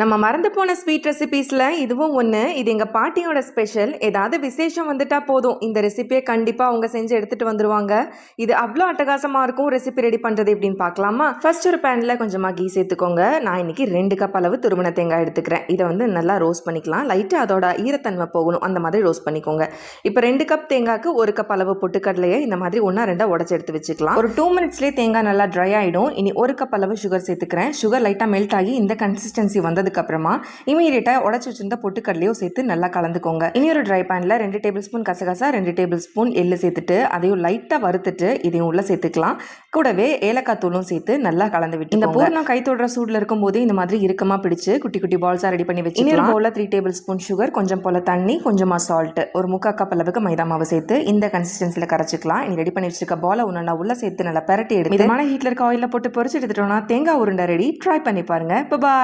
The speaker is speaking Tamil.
நம்ம மறந்து போன ஸ்வீட் ரெசிபீஸில் இதுவும் ஒன்று இது எங்கள் பாட்டியோட ஸ்பெஷல் ஏதாவது விசேஷம் வந்துட்டால் போதும். இந்த ரெசிபியை கண்டிப்பாக அவங்க செஞ்சு எடுத்துகிட்டு வந்துடுவாங்க இது அவ்வளோ அட்டகாசமாக இருக்கும். ரெசிபி ரெடி பண்ணுறது எப்படின்னு பார்க்கலாமா ஃபர்ஸ்ட் ஒரு பேனில் கொஞ்சமாக கீ சேர்த்துக்கோங்க. நான் இன்னைக்கு ரெண்டு கப் அளவு துருவன தேங்காய் எடுத்துக்கிறேன். இதை வந்து நல்லா ரோஸ்ட் பண்ணிக்கலாம். லைட்டாக அதோட ஈரத்தன்மை போகணும். அந்த மாதிரி ரோஸ்ட் பண்ணிக்கோங்க. இப்போ ரெண்டு கப் தேங்காய்க்கு ஒரு கப் அளவு பொட்டுக்கடலையை இந்த மாதிரி ஒன்றா ரெண்டாக உடச்சி எடுத்து வச்சுக்கலாம். ஒரு டூ மினிட்ஸ்லேயே தேங்காய் நல்லா ட்ரை ஆகிடும் இனி ஒரு கப் அளவு சுகர் சேர்த்துக்கிறேன். சுகர் லைட்டாக மெல்ட் ஆகி இந்த கன்சிஸ்டன்சி வந்தது அப்புறமா இமீடியட்டாக உடச்சி வச்சிருந்த பொட்டுக்கடலையும் சேர்த்து நல்லா கலந்துக்கோங்க. இனி ஒரு ட்ரை பேனில் ரெண்டு டேபிள் ஸ்பூன் கசகசா ரெண்டு டேபிள் ஸ்பூன் எள்ளு சேர்த்துட்டு அதையும் லைட்டாக வறுத்துட்டு இதையும் உள்ளே சேர்த்துக்கலாம். கூடவே ஏலக்காய் தூளும் சேர்த்து நல்லா கலந்து விட்டு இந்த பூர்ணம் கை தொடுற சூடில் இருக்கும்போதே இந்த மாதிரி இறுக்கமாக பிடிச்சு குட்டி குட்டி பால்ஸாக ரெடி பண்ணி வச்சுக்கலாம். பவுலில் த்ரீ டேபிள் ஸ்பூன் சுகர் கொஞ்சம் போல் தண்ணி கொஞ்சமாக சால்ட் ஒரு முக்கா கப் அளவுக்கு மைதா மாவு சேர்த்து இந்த கன்சிஸ்டன்சியில் கரைச்சிக்கலாம். இனி ரெடி பண்ணி வச்சிருக்க பாலை ஒன்று நான் உள்ளே சேர்த்து நல்லா பரட்டி எடுத்து மிதமான ஹீட்டில் இருக்க ஆயிலில் போட்டு பொரிச்சு எடுத்துட்டோம்னா தேங்காய் உருண்டை ரெடி ட்ரை பண்ணி பாருங்க. பாய்